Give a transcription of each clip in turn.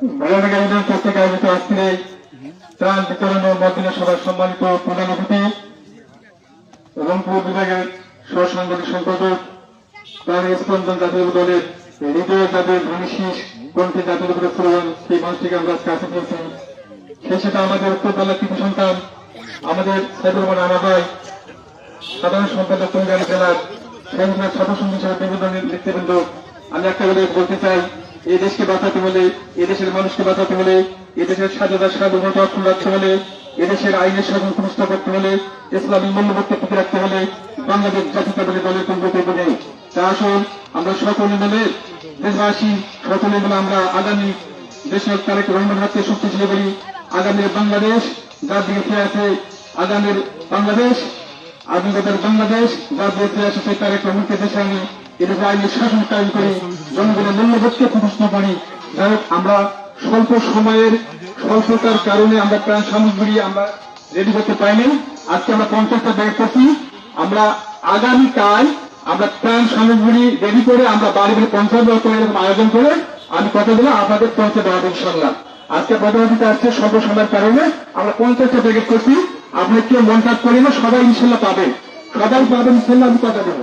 ভয়ানক আয়োজন আয়োজিত আজকের এই ত্রাণ বিতরণ ও মদিনা সভার সম্মানিত প্রধান অতিথি রংপুর বিভাগের সহসাংগঠনিক সম্পাদক, তার স্পন্দন জাতীয় দলের হৃদয় জাতীয় ধ্বনিশীষ কণ্ঠে জাতীয় দলের প্রধান সেই মানুষটিকে আমরা কাছে পেয়েছি সেই সাথে আমাদের উত্তরবেলা কৃতি সন্তান, আমাদের সাইদুর রহমান আনাবাই সাধারণ সম্পাদক কল্যাণ জেলার সংসদের সদস্য হিসেবে নিবেদন নেতৃবৃন্দ। আমি একটা কথা বলতে চাই। এই দেশকে বাঁচাতে হলে এদেশের মানুষকে বাঁচাতে হলে এদেশের স্বাধীনতা সার্বভৌমত্ব অক্ষুণ্ণ রাখতে হলে এদেশের আইনের শাসন প্রতিষ্ঠা করতে হলে, ইসলামী মূল্যবোধকে টিকে রাখতে হলে বাংলাদেশ জাতীয়তাবাদী দলের কোন নেই তা আসুন, আমরা সকলে মিলে, দেশবাসী সকলে মিলে আমরা আগামী দেশের তারেক রহমান হাতকে শক্তিশালী করি। আগামীর বাংলাদেশ, যার দিকে ফিরে আছে আগামীর বাংলাদেশ আধুনিকতার বাংলাদেশ, যার বিরুদ্ধে আছে সেই তারেক রহমানকে দেশে আনি। করি করি আজকে আগামীকাল আমরা সামগ্রী রেডি করে আমরা বাড়ি বাড়ি পঞ্চায়েত করে এরকম আয়োজন করে। আমি কথা দিলাম, আপনাদের পৌঁছে দেওয়া ইনশাল্লাহ আজকে প্রধানমন্ত্রী আসছে স্বল্প সময়ের কারণে আমরা পঞ্চাশটা প্যাকেট করছি আপনি কেউ মন কাজ করেন না, সবাই ইনশাল্লাহ পাবেন। সবাই পাবেন ইনশাল্লাহ আমি কথা দেবো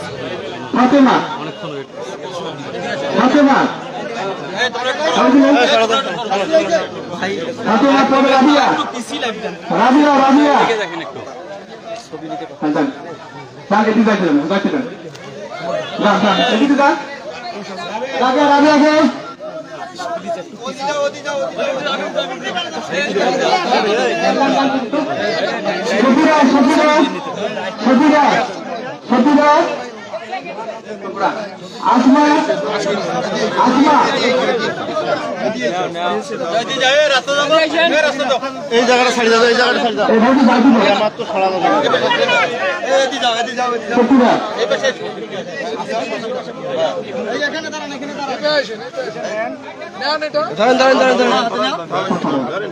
ফাতেমা। ফাতেমা। ফাতেমা তবে রাবিয়া। রাবিয়া রাবিয়া। রাবিয়া রাবিয়াকে সফিরা সফিরা সফিরা সফিরা আসমা আসমা এই জায়গাটা ছাড়ি দাও এই জায়গাটা ছাড়ি দাও। মাত্র সরানো সফিরা ধরেন ধরেন ধরেন ধরেন।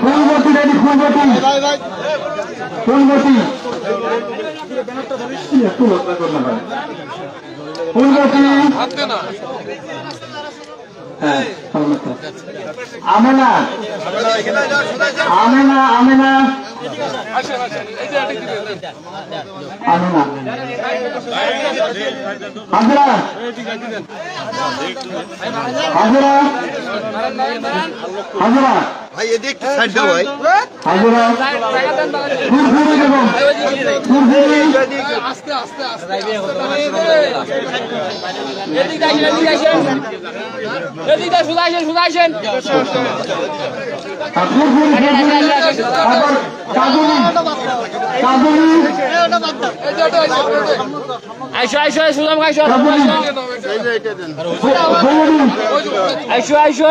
ফুলমতি রেডি ফুলমতি ফুলমতি ফুলমতি আমেনা। আমেনা আমেনা। আমেনা। হাজরা। হাজরা। হাজরা। ভাই এদিকে একটু সাইড দাও ভাই। হাজরা ফুরফুরি বেগম ফুরফুরি আর ফুরফুরি ফুরফুরি আবার কাজলি কাজলি আইসো আইসো সুদাম আইসো আইসো আইসো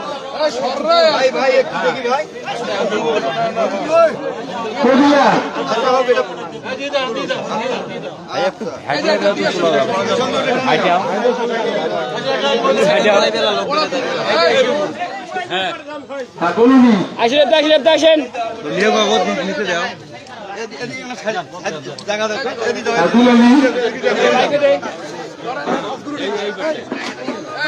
আসেন আসেন এবারে একটু জায়গা